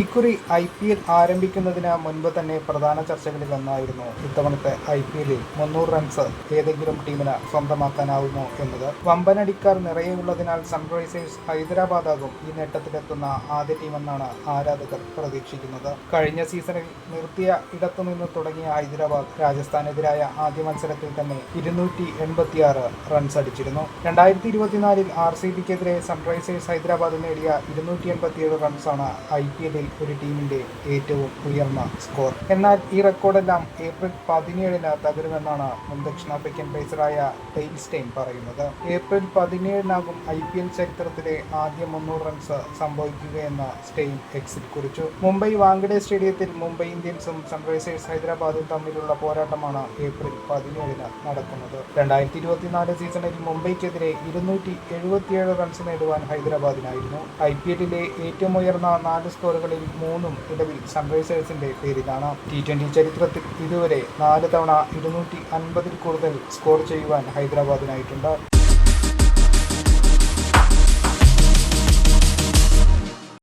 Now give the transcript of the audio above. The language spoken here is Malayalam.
ഇക്കുറി ഐ പി എൽ ആരംഭിക്കുന്നതിന് മുൻപ് തന്നെ പ്രധാന ചർച്ചകളിൽ ഒന്നായിരുന്നു ഇത്തവണത്തെ ഐ പി എല്ലിൽ മുന്നൂറ് റൺസ് ഏതെങ്കിലും ടീമിന് സ്വന്തമാക്കാനാവുമോ എന്നത്. വമ്പനടിക്കാർ നിറയെയുള്ളതിനാൽ സൺറൈസേഴ്സ് ഹൈദരാബാദ് ആകും ഈ നേട്ടത്തിലെത്തുന്ന ആദ്യ ടീമെന്നാണ് ആരാധകർ പ്രതീക്ഷിക്കുന്നത്. കഴിഞ്ഞ സീസണിൽ നിർത്തിയ ഇടത്തുനിന്ന് തുടങ്ങിയ ഹൈദരാബാദ് രാജസ്ഥാനെതിരായ ആദ്യ മത്സരത്തിൽ തന്നെ ഇരുന്നൂറ്റി എൺപത്തിയാറ് റൺസ് അടിച്ചിരുന്നു. രണ്ടായിരത്തി ഇരുപത്തിനാലിൽ ആർ സി ബിക്കെതിരെ സൺറൈസേഴ്സ് ഹൈദരാബാദ് നേടിയ ഇരുന്നൂറ്റി എൺപത്തിയേഴ് റൺസാണ് ഐ പി എല്ലിൽ ഒരു ടീമിന്റെ ഏറ്റവും ഉയർന്ന സ്കോർ എന്നാൽ ഈ റെക്കോർഡെല്ലാം ഏപ്രിൽ പതിനേഴിന് തകരുമെന്നാണ് മുൻ ദക്ഷിണാഫ്രിക്കൻ പേസറായ ടെയിൻസ്റ്റൈൻ പറയുന്നത്. ഏപ്രിൽ പതിനേഴിനാകും ഐ പി എൽ ചരിത്രത്തിലെ ആദ്യ മുന്നൂറ് റൺസ് സംഭവിക്കുകയെന്ന് സ്റ്റെയിൻ എക്സിൽ കുറിച്ചു. മുംബൈ വാങ്കഡെ സ്റ്റേഡിയത്തിൽ മുംബൈ ഇന്ത്യൻസും സൺറൈസേഴ്സ് ഹൈദരാബാദും തമ്മിലുള്ള പോരാട്ടമാണ് ഏപ്രിൽ പതിനേഴിന് നടക്കുന്നത്. രണ്ടായിരത്തി ഇരുപത്തിനാല് സീസണിൽ മുംബൈക്കെതിരെ ഇരുന്നൂറ്റി എഴുപത്തിയേഴ് റൺസ് നേടുവാൻ ഹൈദരാബാദിനായിരുന്നു. ഐ പി എല്ലിലെ ഏറ്റവും ഉയർന്ന നാല് സ്കോറുകളിൽ മൂന്നും നിലവിൽ സൺറൈസേഴ്സിന്റെ പേരിലാണ് ടി ട്വന്റി ചരിത്രത്തിൽ ഇതുവരെ നാല് തവണ ഇരുന്നൂറ്റി അൻപതിൽ കൂടുതൽ സ്കോർ ചെയ്യുവാൻ ഹൈദരാബാദിനായിട്ടുണ്ട്.